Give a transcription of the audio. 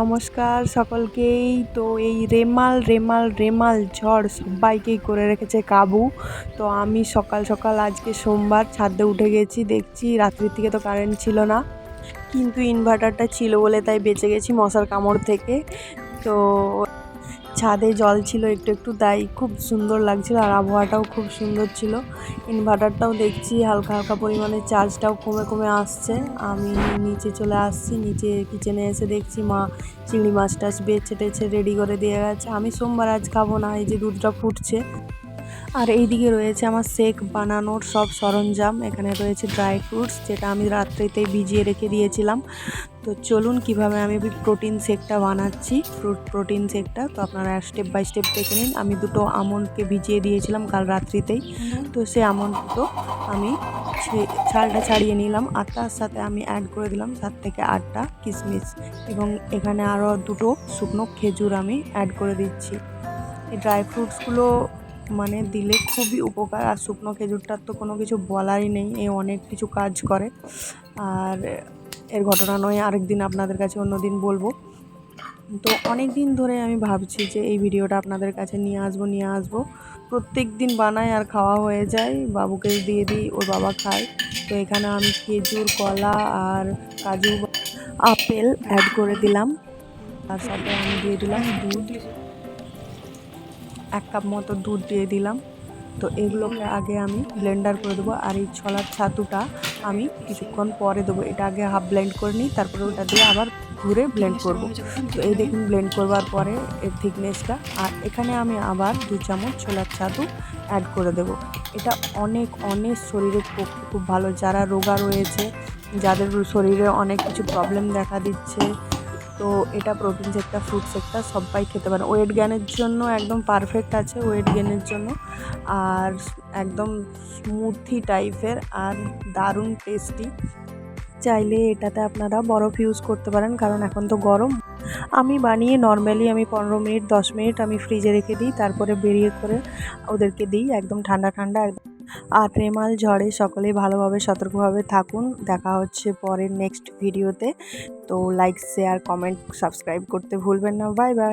নমস্কার সকলকেই। তো এই রেমাল রেমাল রেমাল ঝড় সবাইকেই করে রেখেছে কাবু। তো আমি সকাল সকাল আজকে সোমবার ছাদে উঠে গেছি, দেখছি রাত্রির থেকে তো কারেন্ট ছিল না। কিন্তু ইনভার্টারটা ছিল বলে তাই বেঁচে গেছি মশার কামড় থেকে। তো ছাদে জল ছিল, একটু একটু তাই খুব সুন্দর লাগছিল আর আবহাওয়াটাও খুব সুন্দর ছিল। ইনভার্টারটাও দেখছি, হালকা হালকা পরিমাণে চার্জটাও কমে কমে আসছে। আমি নিচে চলে আসছি, নিচে কিচেনে এসে দেখছি মা চিংড়ি মাছ টাছ বেছে টেছে রেডি করে দিয়ে গেছে। আমি সোমবার আজ খাব না, এই যে দুধটা ফুটছে। আর এইদিকে রয়েছে আমার শেক বানানোর সব সরঞ্জাম। এখানে রয়েছে ড্রাই ফ্রুটস যেটা আমি রাত্রিতেই ভিজিয়ে রেখে দিয়েছিলাম। তো চলুন কীভাবে আমি প্রোটিন শেকটা বানাচ্ছি ফ্রুট প্রোটিন শেকটা। তো আপনারা স্টেপ বাই স্টেপ দেখে নিন। আমি দুটো আমন্ডকে ভিজিয়ে দিয়েছিলাম কাল রাত্রিতেই। তো সে আমন্ড দুটো আমি ছালটা ছাড়িয়ে নিলাম আর তার সাথে আমি অ্যাড করে দিলাম সাত থেকে আটটা কিশমিশ। এবং এখানে আরও দুটো শুকনো খেজুর আমি অ্যাড করে দিচ্ছি। এই ড্রাই ফ্রুটসগুলো মানে দিলে খুবই উপকার, আর শুকনো খেজুরটার তো কোনো কিছু বলারই নেই, এ অনেক কিছু কাজ করে। আর এর ঘটনা নয় আরেক দিন আপনাদের কাছে অন্য দিন বলব। তো অনেক দিন ধরে আমি ভাবছি যে এই ভিডিওটা আপনাদের কাছে নিয়ে আসব নিয়ে আসব। প্রত্যেক দিন বানাই আর খাওয়া হয়ে যায়, বাবুকে দিয়ে দিই, ওর বাবা খায়। তো এখানে আমি খেজুর, কলা আর কাজু, আপেল অ্যাড করে দিলাম। তার সাথে আমি দিয়ে দিলাম দুধ। এক কাপ মতো দুধ দিয়ে দিলাম। তো এগুলোকে আগে আমি ব্লেন্ডার করে দেবো আর এই ছলার ছাতুটা আমি কিছুক্ষণ পরে দেবো। এটা আগে হাফ ব্লেন্ড করে নিই, তারপরে ওটা দিয়ে আবার ঘুরে ব্লেন্ড করব। তো এই দেখুন ব্লেন্ড করবার পরে এর থিকনেসটা আর এখানে আমি আবার দু চামচ ছোলার ছাতু অ্যাড করে দেব। এটা অনেক অনেক শরীরের পক্ষে খুব ভালো। যারা রোগা রয়েছে, যাদের শরীরে অনেক কিছু প্রবলেম দেখা দিচ্ছে তো এটা প্রোটিন সেক্টর ফ্রুট সেক্টর সবাই খেতে পারে। ওয়েট গেনের জন্য একদম পারফেক্ট আছে ওয়েট গেনের জন্য। আর একদম স্মুথি টাইপের আর দারুণ টেস্টি চাইলে এটাতে আপনারা বরফ ইউজ করতে পারেন, কারণ এখন তো গরম। আমি বানিয়ে নর্মালি আমি পনেরো মিনিট, দশ মিনিট আমি ফ্রিজে রেখে দিই, তারপরে বেরিয়ে করে ওদেরকে দিই, একদম ঠান্ডা ঠান্ডা, একদম আর প্রেমাল ঝড়ে সকলে ভালোভাবে, সতর্কভাবে থাকুন। দেখা হচ্ছে পরের নেক্সট ভিডিওতে তো। লাইক শেয়ার কমেন্ট সাবস্ক্রাইব করতে ভুলবেন না। Bye bye